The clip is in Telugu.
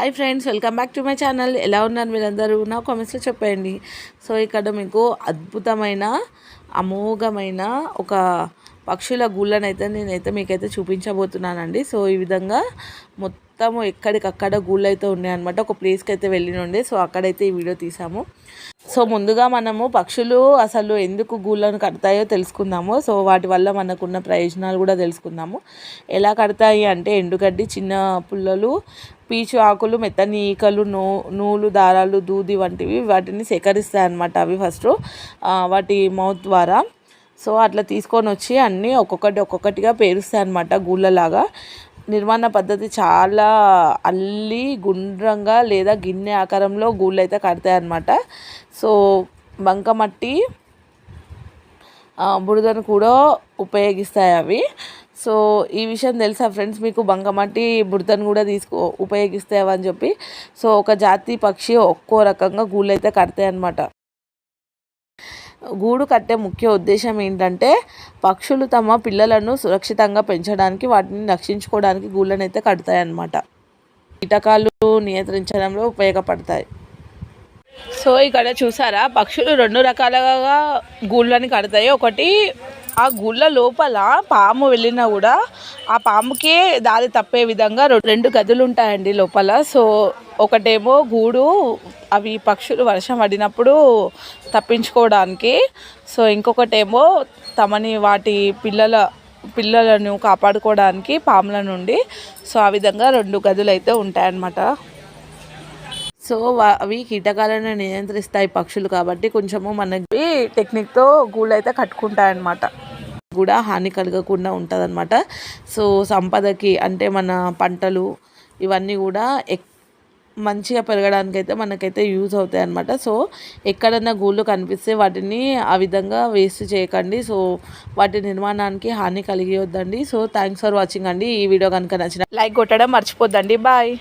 Hi friends welcome back to my channel ఎలా ఉన్నారు మీరందరూ? నా కామెంట్స్లో చెప్పండి. సో ఇక్కడ మీకు అద్భుతమైన అమోఘమైన ఒక పక్షుల గూళ్ళనైతే నేనైతే మీకైతే చూపించబోతున్నానండి. సో ఈ విధంగా మొత్తము ఎక్కడికక్కడ గూళ్ళు అయితే ఉన్నాయన్నమాట. ఒక ప్లేస్కి అయితే వెళ్ళినుండే. సో అక్కడైతే ఈ వీడియో తీసాము. సో ముందుగా మనము పక్షులు అసలు ఎందుకు గూళ్ళను కడతాయో తెలుసుకుందాము. సో వాటి వల్ల మనకున్న ప్రయోజనాలు కూడా తెలుసుకుందాము. ఎలా కడతాయి అంటే ఎండుగడ్డి చిన్న పుల్లలు పీచు ఆకులు మెత్తని ఈకలు నూ నూలు దారాలు దూది వంటివి వాటిని సేకరిస్తాయి అన్నమాట అవి ఫస్ట్ వాటి మౌత్ ద్వారా. సో అట్లా తీసుకొని వచ్చి అన్నీ ఒక్కొక్కటి ఒక్కొక్కటిగా పేరుస్తాయి అనమాట గూళ్ళలాగా. నిర్మాణ పద్ధతి చాలా అల్లి గుండ్రంగా లేదా గిన్నె ఆకారంలో గూళ్ళు అయితే కడతాయన్నమాట. సో బంకమట్టి బురదను కూడా ఉపయోగిస్తాయి అవి. సో ఈ విషయం తెలుసా ఫ్రెండ్స్? మీకు బంకమట్టి బుడతను కూడా తీసుకో ఉపయోగిస్తావని చెప్పి. సో ఒక జాతి పక్షి ఒక్కో రకంగా గూళ్ళు అయితే కడతాయి అన్నమాట గూడు కట్టే ముఖ్య ఉద్దేశం ఏంటంటే పక్షులు తమ పిల్లలను సురక్షితంగా పెంచడానికి వాటిని రక్షించుకోవడానికి గూళ్ళనైతే కడతాయి అన్నమాట కీటకాలు నియంత్రించడంలో ఉపయోగపడతాయి. సో ఇక్కడ చూసారా? పక్షులు రెండు రకాలుగా గూళ్ళని కడతాయి. ఒకటి ఆ గుళ్ళ లోపల పాము వెళ్ళినా కూడా ఆ పాముకే దారి తప్పే విధంగా రెండు గదులు ఉంటాయండి లోపల. సో ఒకటేమో గూడు అవి పక్షులు వర్షం పడినప్పుడు తప్పించుకోవడానికి. సో ఇంకొకటేమో తమని వాటి పిల్లల పిల్లలను కాపాడుకోవడానికి పాముల నుండి. సో ఆ విధంగా రెండు గదులు అయితే ఉంటాయన్నమాట. సో అవి కీటకాలను నియంత్రిస్తాయి పక్షులు కాబట్టి కొంచెము మనకి టెక్నిక్తో గూళ్ళు అయితే కట్టుకుంటాయన్నమాట. కూడా హాని కలగకుండా ఉంటుంది అనమాట సో సంపదకి అంటే మన పంటలు ఇవన్నీ కూడా ఎక్ మంచిగా పెరగడానికి అయితే మనకైతే యూజ్ అవుతాయి అనమాట సో ఎక్కడన్నా గూళ్ళు కనిపిస్తే వాటిని ఆ విధంగా వేస్ట్ చేయకండి. సో వాటి నిర్మాణానికి హాని కలిగివద్దండి సో థ్యాంక్స్ ఫర్ వాచింగ్ అండి. ఈ వీడియో కనుక నచ్చిన లైక్ కొట్టడం మర్చిపోద్దండి. బాయ్.